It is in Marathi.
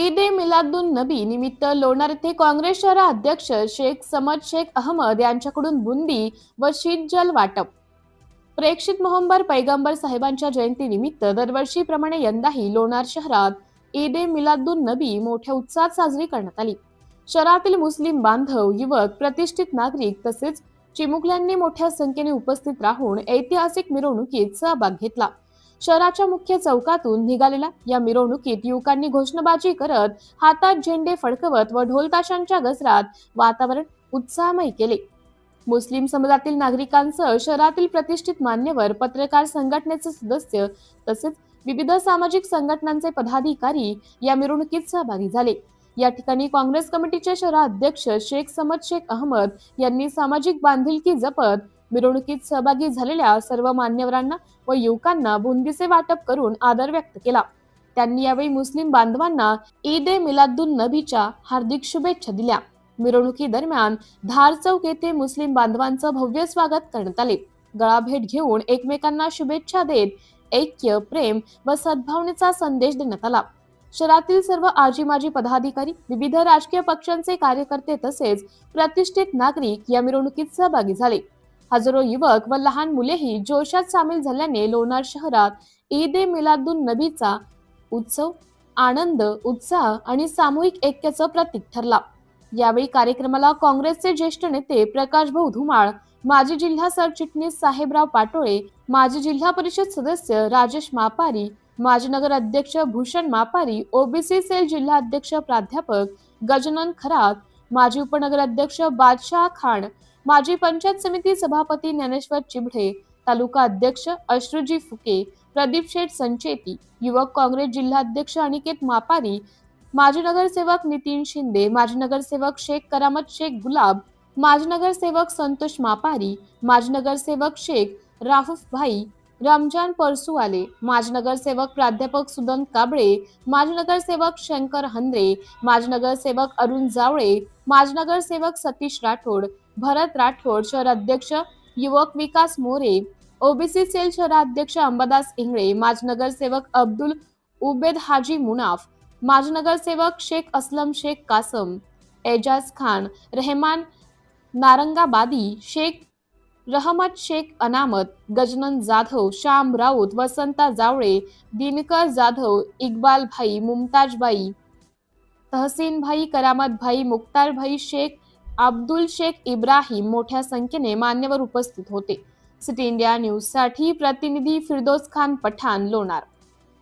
ईद ए मिलादुन नबी निमित्त लोणार येथे काँग्रेस शहरा अध्यक्ष शेख समद शेख अहमद यांच्याकडून बुंदी व शीतजल वाटप. प्रेक्षित मोहंबर पैगंबर साहेबांच्या जयंतीनिमित्त दरवर्षीप्रमाणे यंदाही लोणार शहरात ईद ए मिलादुन नबी मोठ्या उत्साहात साजरी करण्यात आली. शहरातील मुस्लिम बांधव युवक प्रतिष्ठित नागरिक तसेच चिमुकल्यांनी मोठ्या संख्येने उपस्थित राहून ऐतिहासिक मिरवणुकीत सहभाग घेतला. शहराच्या मुख्य चौकातून निघालेल्या या मिरवणुकीत युवकांनी घोषणाबाजी करत हातात झेंडे फडकवत व ढोलताशांच्या गजरात वातावरण उत्साहमय केले. मुस्लिम समाजातील नागरिकांसह शहरातील प्रतिष्ठित मान्यवर पत्रकार संघटनेचे सदस्य तसेच विविध सामाजिक संघटनांचे पदाधिकारी या मिरवणुकीत सहभागी झाले. या ठिकाणी काँग्रेस कमिटीचे शहराध्यक्ष शेख समद शेख अहमद यांनी सामाजिक बांधिलकी जपत मिरवणुकीत सहभागी झालेल्या सर्व मान्यवरांना व युवकांना बुंदीचे वाटप करून आदर व्यक्त केला. त्यांनी यावेळी मुस्लिम बांधवांना ईद ए मिलादुन नबीच्या हार्दिक शुभेच्छा दिल्या. मिरवणुकीदरम्यान धार चौक येथे मुस्लिम बांधवांचं भव्य स्वागत करण्यात आले. गळाभेट घेऊन एकमेकांना शुभेच्छा देत ऐक्य प्रेम व सद्भावनेचा संदेश देण्यात आला. शहरातील सर्व आजी माजी पदाधिकारी विविध राजकीय पक्षांचे कार्यकर्ते तसेच प्रतिष्ठित नागरिक या मिरवणुकीत सहभागी झाले. हजारो युवक व लहान मुलेही जोशात सामील झाल्याने लोणार शहरात ईद ए मिलादुन नबीचा उत्सव आनंद उत्साह आणि सामूहिक ऐक्याचं प्रतीक ठरला. यावेळी कार्यक्रमाला काँग्रेसचे ज्येष्ठ नेते प्रकाश भाऊ धुमाळ माजी जिल्हा सरचिटणीस साहेबराव पाटोळे माजी जिल्हा परिषद सदस्य राजेश मापारी माजी नगर अध्यक्ष भूषण मापारी ओबीसी सेल जिल्हा अध्यक्ष प्राध्यापक गजानन खरात माजी उपनगर अध्यक्ष बादशाह खान माजी पंचायत समिती सभापती ज्ञानेश्वर चिबढे तालुका अध्यक्ष अश्रुजी फुके प्रदीप शेठ संचेती युवक काँग्रेस जिल्हाध्यक्ष अनिकेत मापारी माजी नगरसेवक नितीन शिंदे माजी नगरसेवक शेख करामत शेख गुलाब माजी नगरसेवक संतोष मापारी माजी नगरसेवक शेख राफूफ भाई रमजान परसुवाले माजी नगरसेवक प्राध्यापक सुदन काबळे माजी नगरसेवक शंकर हंद्रे माजी नगरसेवक अरुण जावळे माजी नगरसेवक सतीश राठोड भरत राठोड शहर अध्यक्ष युवक विकास मोरे ओबीसी सेल शहराध्यक्ष अंबादास इंगळे माजी नगरसेवक अब्दुल उबेद हाजी मुनाफ माजी नगरसेवक शेख असलम शेख कासम एजाज खान रहमान नारंगाबादी शेख रहमत शेख अनामत गजनन जाधव श्याम राऊत वसंता जावळे दिनकर जाधव इकबाल भाई मुमताज भाई तहसीन भाई करामत भाई मुक्तार भाई शेख अब्दुल शेख इब्राहिम मोठ्या संख्येने मान्यवर उपस्थित होते. सिटी इंडिया न्यूजसाठी प्रतिनिधी फिरदोस खान पठाण लोणार.